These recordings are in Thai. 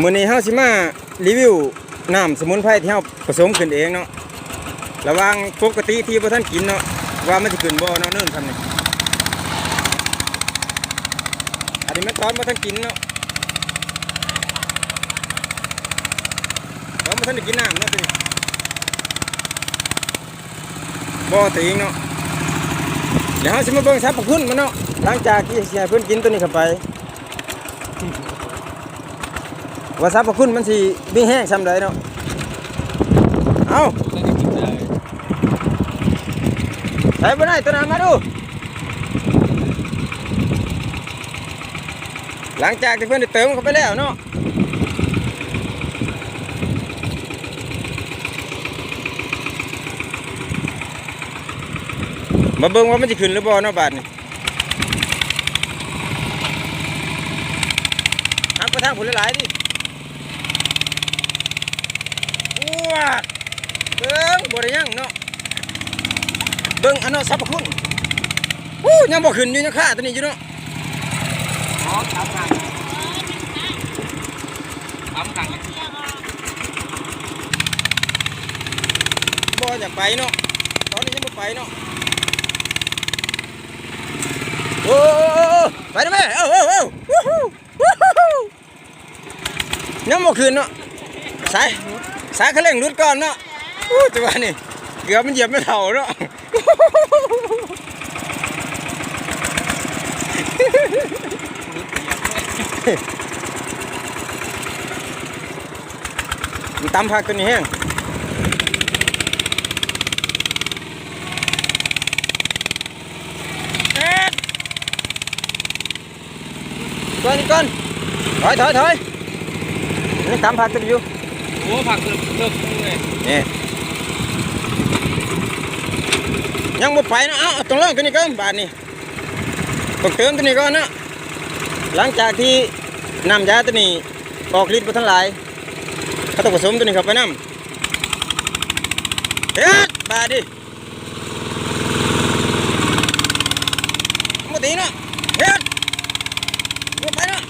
มื้อนี้เฮาสิมารีวิวน้ำสมุนไพรที่เฮาผสมขึ้นเองเนาะระว่างปกติที่บ่ทันกินเนาะว่ามันสิขึ้นบ่เนาะเนิ่นทำนี่อันนี้มันตอนบ่ทันกินเนาะตอนบ่ทันกินน้ำเนาะตัวนี้บ่ติงเนาะเดี๋ยวเฮาสิมาเบิ่งสรรพคุณมันเนาะหลังจากที่สิให้เพิ่นกินตัวนี้เข้าไป ว่าสรรพคุณมันสิมีแห้งซำใดเนาะเอาก็จะกินได้ใส่บ่ได้ตัวนั้นมาดู หลังจากที่เพิ่อนได้เติมเข้าไปแล้วเนาะมาเบิ่งว่ามันสิขึ้นหรือบ่เนาะบาดนี้หักไปทางผุนหลายๆดิ ว้าดเบิ่งบ่ได้ยังเนาะเบิ่งอันเนาะสรรพคุณอู้ยังบ่ขึ้นอยู่ยังค่าตัวนี้อยู่เนาะอ๋อทำกันทำกันบ่อยากไปเนาะตอนนี้ยังบ่ไปเนาะโอ้ไปได้ไหมเอ้าเอ้าเอ้วู้ฮู้วู้ฮู้ยังบ่ขึ้นเนาะใสาย สายคันเร่งรุดก่อนเนาะจังหวะนี้เกือบมันเหยียบไม่เท่าเนาะมันตำผักตัวนี้แห้งเอ็ดก่อนนี่ก่อนถอยถอยถอยนี่ตำผักตัวอยู่ โอ้ผักเลิกเลิกเลยนี่ยังบ่ไปนะเอ้าต้องเลิกตัวนี้ก่อนบาทนี่ต้องเติมตัวนี้ก่อนนะหลังจากที่นำยาตัวนี้ออกฤทธิ์ไปทั้งหลายเขาต้องผสมตัวนี้เข้าไปน้ำเฮ็ดบาทดิมาตีนะเฮ็ดบ่ไปเนาะ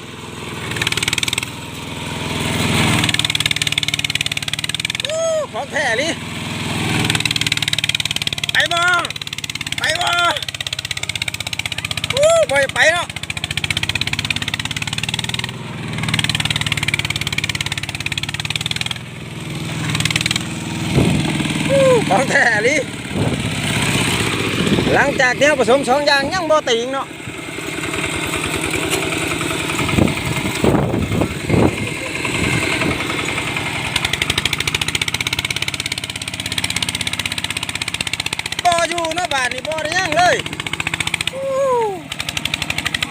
อู้ของ แท้ลิไปบ่ไปบ่อู้บ่ไปเนาะของแท้ลิหลังจากที่เราผสมสองอย่างยังบ่ติงเนาะบ่ อยู่นาะบาทนี่บ่ได้ยังเลย